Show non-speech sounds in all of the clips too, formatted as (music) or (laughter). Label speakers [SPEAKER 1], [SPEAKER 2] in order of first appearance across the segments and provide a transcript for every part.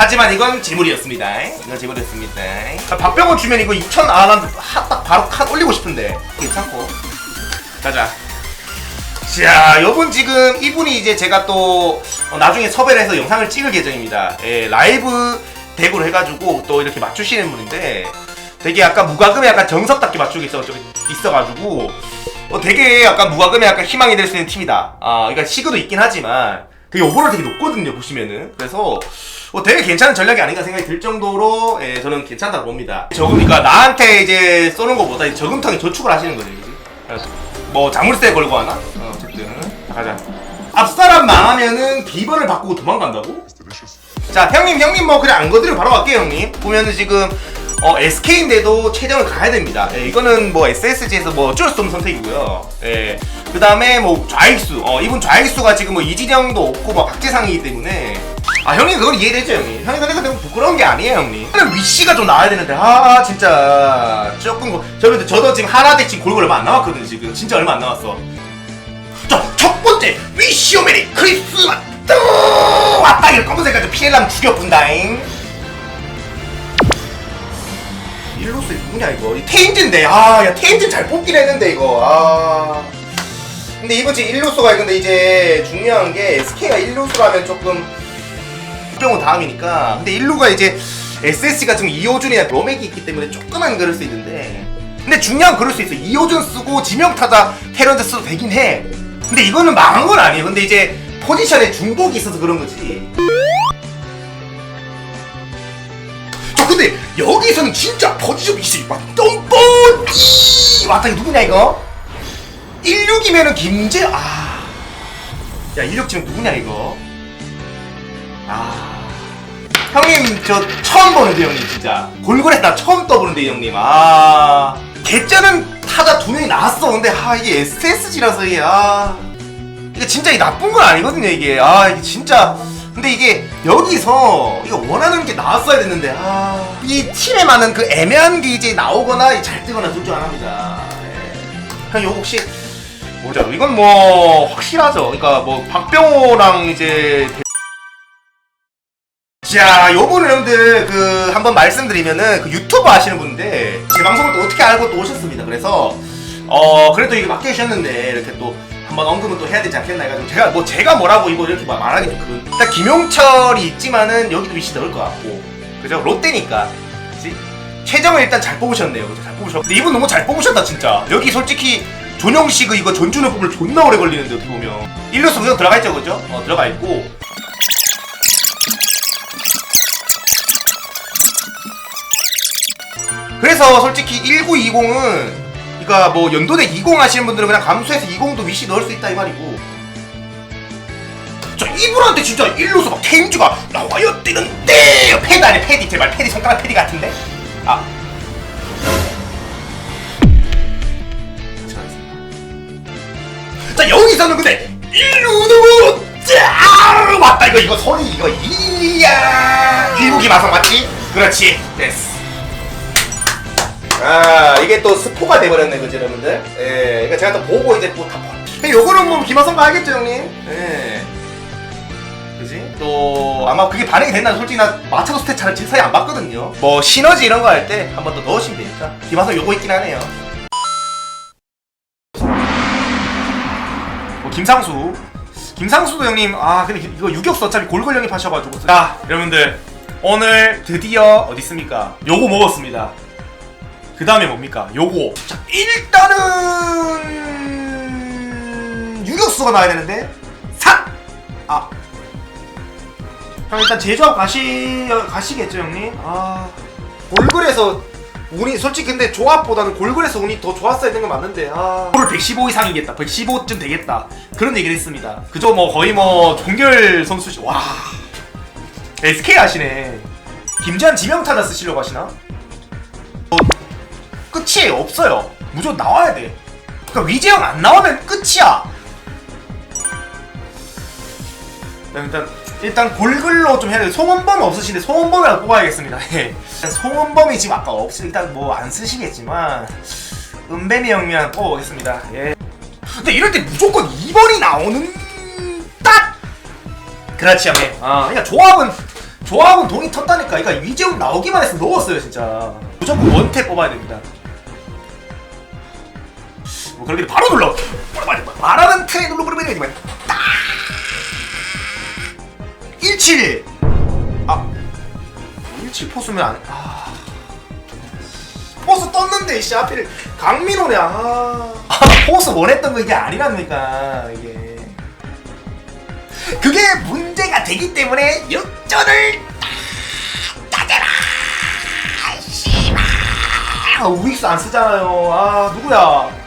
[SPEAKER 1] 하지만 이건 재물이었습니다. 이건 재물이었습니다. 아, 박병호 주면 이거 2천 아난딱 바로 칸 올리고 싶은데 괜찮고. 가자. 자, 요분 지금 이분이 이제 제가 또 어, 나중에 섭외를 해서 영상을 찍을 예정입니다. 예, 라이브 덱으로 해가지고 또 이렇게 맞추시는 분인데 되게 약간 무과금에 약간 정석답게 맞추고 있어, 있어가지고 어, 되게 약간 무과금에 약간 희망이 될 수 있는 팀이다. 아, 그러니까 시그도 있긴 하지만 되게 오버롤 되게 높거든요, 보시면은. 그래서 어, 되게 괜찮은 전략이 아닌가 생각이 들 정도로 예, 저는 괜찮다고 봅니다. 저금, 그러니까 나한테 이제 쏘는 것보다 이 저금통에 저축을 하시는 거죠, 그지? 뭐 자물쇠 걸고 하나? 어, 어쨌든 자, 가자. 앞사람 망하면은 비번을 바꾸고 도망간다고? 자 형님 형님 뭐 그냥 안 거드리고 바로 갈게요 형님 보면은 지금 어 SK인데도 최정을 가야 됩니다 예, 이거는 뭐 SSG에서 뭐 어쩔 수 없는 선택이고요 예. 그 다음에 뭐 좌익수 어 이분 좌익수가 지금 뭐 이진영도 없고 뭐 박재상이기 때문에 아 형님 그건 이해되죠 형님? 형님 근데 그건 부끄러운 게 아니에요 형님. 저는 위씨가 좀 나와야 되는데. 아 진짜. 조금 거- 저도 저도 지금 하나대 지금 골고루 얼마 안 남았거든 지금. 진짜 얼마 안 남았어. 자, 첫 번째. 위시오 메리 크리스마스 왔다! 이거 검은색까지 피엘람 죽여본다잉. 일로스 누구냐 이거? 이 테인즈인데. 아야 테인즈 잘 뽑긴 했는데 이거. 아. 근데 이번 주 일루소가 근데 이제 중요한 게 SK가 일루소라면 조금 병호 다음이니까. 근데 일루가 이제 SSC가 지금 이호준이나 로맥이 있기 때문에 조금만 그럴 수 있는데. 근데 중요한 건 그럴 수 있어. 이호준 쓰고 지명타자 테런즈 써도 되긴 해. 근데 이거는 망한 건 아니에요. 근데 이제 포지션에 중복이 있어서 그런 거지. 저 근데 여기서는 진짜 포지션 있어 막 똥뽕이 왔다 이거 누구냐 이거? 16이면은 김재 아 야 16 지금 누구냐 이거? 아 형님 저 처음 보는데 형님 진짜. 골골했다 처음 떠보는데 형님. 아. 개쩌는 타자 두 명이 나왔어. 근데 아 이게 SSG라서 이게 아. 이게 진짜 이 나쁜 건 아니거든요 이게. 아 이게 진짜. 근데 이게 여기서 이거 원하는 게 나왔어야 됐는데 아 이 팀에 많은 그 애매한 게 이제 나오거나 잘 뜨거나 둘 중 하나입니다. 예. 형 이거 혹시 뭐죠 이건 뭐 확실하죠. 그러니까 뭐 박병호랑 이제 자, 요거는 여러분들 그 한번 말씀드리면은 그 유튜브 하시는 분인데 제 방송을 또 어떻게 알고 또 오셨습니다. 그래서 어 그래도 이게 맡겨주셨는데 이렇게 또 한번 언급은 또 해야 되지 않겠나 해가지고 제가 뭐 제가 뭐라고 이거 이렇게 막 말하기 좀 그런 일단 김용철이 있지만은 여기도 위치 넣을 것 같고 그죠 롯데니까 그지 최정을 일단 잘 뽑으셨네요. 그죠? 잘 뽑으셨. 근데 이분 너무 잘 뽑으셨다 진짜. 여기 솔직히 존영식 이거 전준을 뽑을 존나 오래 걸리는데 어떻게 보면 일루스 그냥 들어가 있죠, 그죠? 어 들어가 있고 그래서 솔직히 1920은 그러니까 뭐 연도대 20 하시는 분들은 그냥 감수해서 20도 위시 넣을 수 있다 이 말이고. 자 이분한테 진짜 일로서 막 케임즈가 나와요 뜨는데! 패드 아니 패디 제발 패디 손가락 패디 같은데? 아. 자 여기서는 근데 일루도 짜 왔다. 이거 이거 소리 이거 이야. 일국이 마성 맞지? 그렇지. 됐어 아 이게 또 스포가 돼버렸네 그죠 여러분들? 예 이거 제가 또 보고 이제 또다 요거는 뭐 김하성가 알겠죠 형님? 예. 그지? 또 아마 그게 반응이 된다는 솔직히 나 마차도 스탯 잘 사이 안 봤거든요. 뭐 시너지 이런 거 할 때 한 번 더 넣으시면 되니까. 김하성 요거 있긴 하네요. 뭐 김상수. 김상수도 형님 아 근데 이거 유격수 어차피 골골 형님 하셔가지고. 자 여러분들. 오늘 드디어 어디 있습니까? 요거 먹었습니다 그 다음에 뭡니까? 요거. 자, 일단은 유격수가 나와야 되는데 사. 아. 형 일단 제조합 가시 가시겠죠 형님? 아. 골글에서 운이 솔직히 근데 조합보다는 골글에서 운이 더 좋았어야 되는 건 맞는데 아. 골 115 이상이겠다. 115쯤 되겠다. 그런 얘기를 했습니다. 그저 뭐 거의 뭐 종결 선수 와. SK 하시네. 김재한 지명타자 쓰시려고 하시나? 끝이에요 없어요. 무조건 나와야 돼. 그러니까 위재영 안 나오면 끝이야. 일단 일단 골글로 좀 해야 돼. 송원범 없으신데 송원범이라도 뽑아야겠습니다. (laughs) 예. 송원범이 지금 아까 없으 일단 뭐 안 쓰시겠지만 은배미 형이랑 뽑아보겠습니다. 예. 근데 이럴 때 무조건 2번이 나오는 딱! 그렇지 형님. 아 그러니까 조합은 조합은 돈이 텄다니까. 그러니까 위재욱 나오기만 했으면 넣었어요 진짜. 무조건 원탭 뽑아야 됩니다 뭐 그렇게 바로 눌러 말하는 트에 눌러버리면 되지만 17 아, 17 포수면 안, 아. 포수 떴는데, 씨, 하필 강민호네, 아. 아, 포수 원했던 거 이게 아니랍니까, 이게. 그게 문제가 되기 때문에 역전을! 아, 우익수 안 쓰잖아요. 아, 누구야?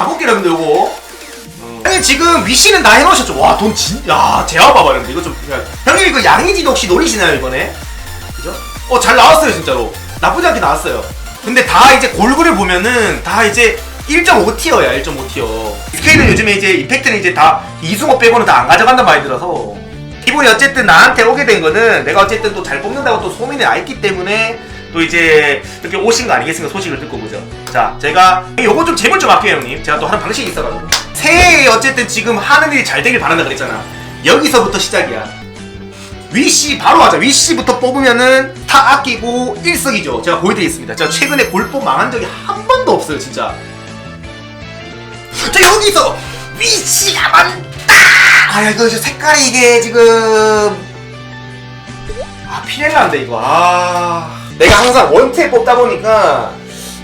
[SPEAKER 1] 여러분들 요거. 형님 지금 위시는 다 해놓으셨죠? 와, 돈 진, 야, 제가 봐봐, 여러분들. 이거 좀. 야, 형님 이거 양의지도 혹시 노리시나요, 이번에? 그죠? 어, 잘 나왔어요, 진짜로. 나쁘지 않게 나왔어요. 근데 다 이제 골고루 보면은 다 이제 1.5티어야, 1.5티어. 스케일은 요즘에 이제 이펙트는 이제 다 이승호 빼고는 다 안 가져간단 말이 들어서. 이분이 어쨌든 나한테 오게 된 거는 내가 어쨌든 또 잘 뽑는다고 또 소민이 알기 때문에 또 이제 이렇게 오신 거 아니겠습니까? 소식을 듣고 보죠. 자, 제가 요거 좀 제발 좀 할게요, 형님. 제가 또 하는 방식이 있어가지고. 새해에 어쨌든 지금 하는 일이 잘 되길 바란다 그랬잖아. 여기서부터 시작이야. 위시 바로 하자. 위시부터 뽑으면은 타 아끼고 일석이죠. 제가 보여드리겠습니다. 제가 최근에 골법 망한 적이 한 번도 없어요, 진짜. 자 여기서 위치가 많다. 아 이거 저 색깔이 이게 지금 아 피렐라인데 이거 아 내가 항상 원탭 뽑다 보니까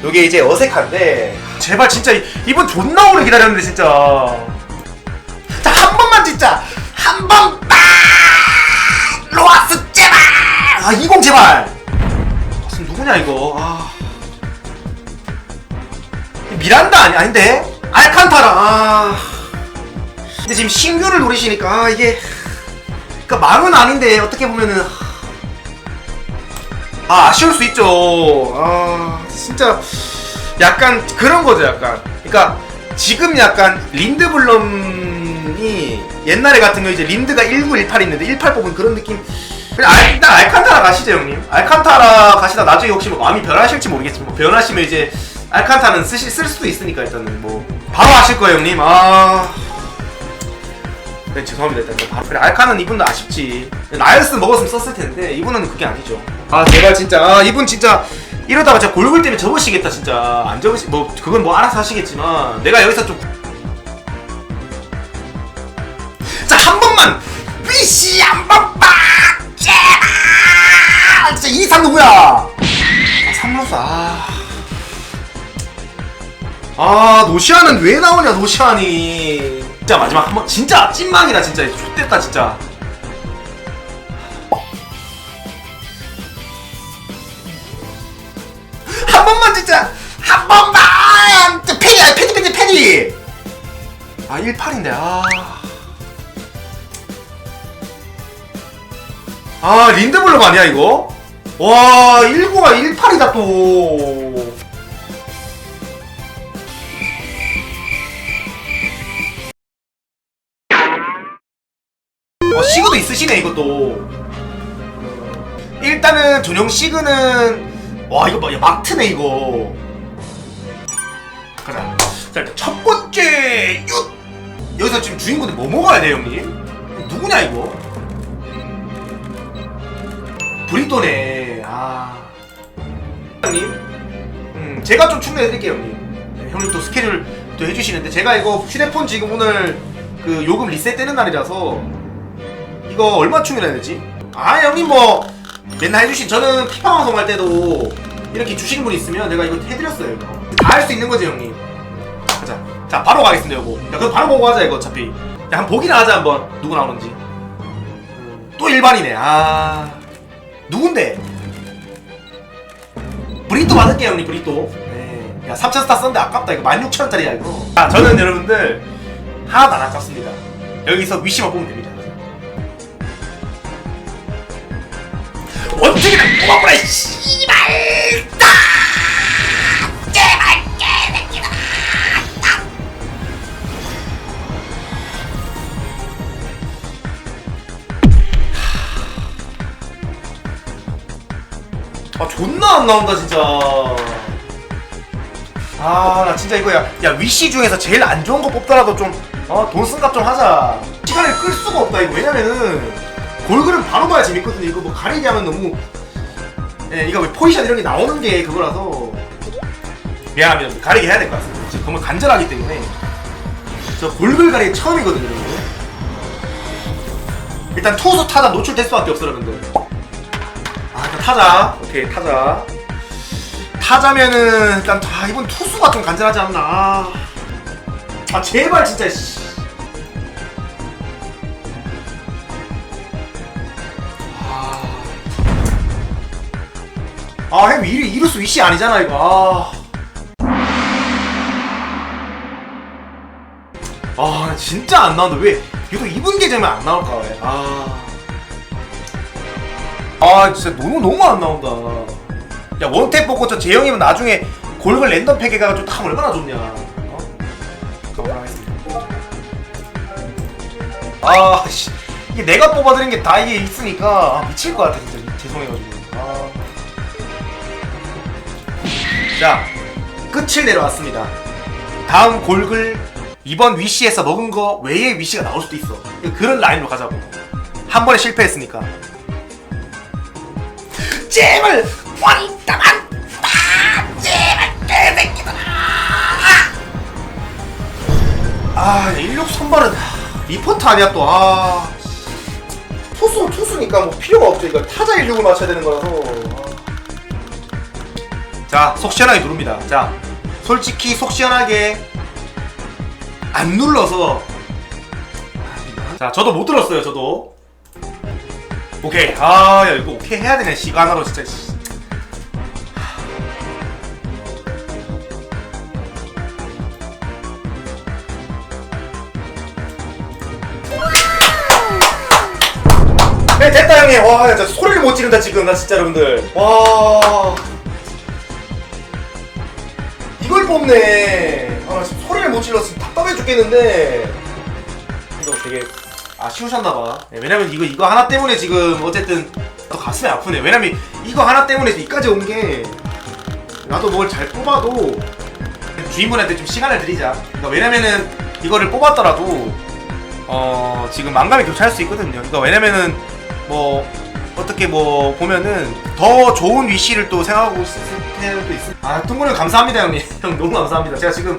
[SPEAKER 1] 이게 이제 어색한데. 제발 진짜 이- 이분 존나 오래 기다렸는데 진짜. 자 한 번만 진짜. 한번 딱! 로아스 제발! 아 이공 제발! 무슨 누구냐 이거? 아. 미란다 아니 아닌데? 알칸타라. 아. 근데 지금 신규를 노리시니까 아, 이게 그니까 망은 아닌데 어떻게 보면은 아 아쉬울 수 있죠. 아 진짜 약간 그런 거죠 약간. 그러니까 지금 약간 린드블럼이 옛날에 같은 경우 이제 린드가 1918 있는데 18 뽑은 그런 느낌. 그냥 알, 일단 알칸타라 가시죠 형님. 알칸타라 가시다 나중에 혹시 뭐 마음이 변하실지 모르겠지만 뭐 변하시면 이제 알칸타는 쓰실 쓸 수도 있으니까 일단은 뭐 바로 하실 거예요 형님. 아. 네, 죄송합니다. 일단 바로. 그래 알카는 이분도 아쉽지. 나이스 먹었으면 썼을 텐데 이분은 그게 아니죠. 아 제발 진짜. 아, 이분 진짜 이러다가 진짜 골골 때문에 접으시겠다 진짜. 안 접으시 뭐 그건 뭐 알아서 하시겠지만 내가 여기서 좀. 자 한 번만. 위시 한 번만. 제발. 진짜 이상 누구야? 아, 삼루수 아. 아 노시아는 왜 나오냐 노시아니. 진짜 마지막 한 번 진짜 찐망이다 진짜. X됐다 진짜 아, 린드블럼 아니야, 이거? 와, 19가 18이다, 또. 어, 시그도 있으시네 이것도 일단은 전용 시그는 와 이거 봐, 야, 막트네 이거 가자 자 일단 첫 번째 윷 여기서 지금 주인공들 뭐 먹어야 돼 형님? 누구냐 이거? 브리또네 아. 형님? 음 제가 좀 충전해드릴게요 형님. 네, 형님 또 스케줄 또 해주시는데 제가 이거 휴대폰 지금 오늘 그 요금 리셋되는 날이라서 이거 얼마 충전해야 되지? 아 형님 뭐 맨날 해주신 저는 피파 방송 할 때도 이렇게 주시는 분 있으면 내가 이거 해드렸어요 다 할 수 있는 거지 형님. 가자. 자 바로 가겠습니다 요거. 야 그럼 바로 보고 하자 이거 어차피. 야 한번 보기나 하자 한번. 누구 나오는지. 음, 또 일반이네. 아 누군데? 브리또 받을게요 형님 브리또. 네. 야 3,000스타 썼는데 아깝다. 이거 16,000원짜리야 이거. 자 저는 여러분들 하나도 안 아깝습니다. 여기서 위시만 뽑으면 됩니다. 어떻게든 뽑아보라 씨발 아 존나 안 나온다 진짜. 아 나 진짜 이거 야 야 위시 중에서 제일 안 좋은 거 뽑더라도 좀어돈 쓴값 좀 하자. 시간을 끌 수가 없다 이거. 왜냐면은 골글은 바로 봐야 재밌거든요. 이거 뭐 가리게 하면 너무 예 이거 왜 포지션 이런 게 나오는 게 그거라서. 미안합니다. 가리게 해야 될 것 같습니다. 지금 정말 간절하기 때문에. 저 골글 가리기 처음이거든요 여러분. 일단 투수 타자 노출될 수밖에 없어 여러분들 타자 오케이 타자 타자면은 일단 아 이번 투수가 좀 간절하지 않나 아, 아 제발 진짜 씨. 아, 형 이루 이루수 위시 아니잖아 이거. 아, 아 진짜 안 나온다. 왜? 유독 이분 계정면 안 나올까 왜? 아, 아 진짜 너무 너무 안 나온다. 야 원탭 뽑고 저 재영이면 나중에 골글 랜덤 팩 해가지고 다 얼마나 좋냐. 어? 감사하겠습니다. 아, 씨. 이게 내가 뽑아드린 게 다 이게 있으니까 아, 미칠 것 같아 진짜 죄송해가지고. 아. 자, 끝을 내려왔습니다. 다음 골글 이번 위시에서 먹은 거 외에 위시가 나올 수도 있어. 그런 라인으로 가자고. 한 번에 실패했으니까. 왕따만 아, 제발 개새끼들아. 아, 일육 선발은 리포트 아니야 또. 아. 투수 투수니까 뭐 필요가 없죠. 이거 타자 일육을 맞춰야 되는 거라서. 아. 자, 속 시원하게 누릅니다. 자, 솔직히 속 시원하게 안 눌러서 자, 저도 못 들었어요. 저도. 오케이. 아, 야 이거 오케이 해야 되네. 시간 하나로 진짜. 씨. 네 됐다 형님 와 진짜 소리를 못 지른다 지금 나 진짜 여러분들 와 이걸 뽑네 아나 소리를 못 지금 답답해 죽겠는데 이거 되게 아쉬우셨나봐 네, 왜냐면 이거 이거 하나 때문에 지금 어쨌든 또 가슴이 아프네 왜냐면 이거 하나 때문에 이까지 온 게 나도 뭘 잘 뽑아도 주인분한테 좀 시간을 드리자 그러니까 왜냐면은 이거를 뽑았더라도 어 지금 망감이 교차할 수 있거든요. 그러니까 왜냐면은 뭐 어떻게 뭐 보면은 더 좋은 위시를 또 생각하고 있을 때도 있습니다. 아 통보님 감사합니다 형님. (laughs) 형 너무 감사합니다. 제가 지금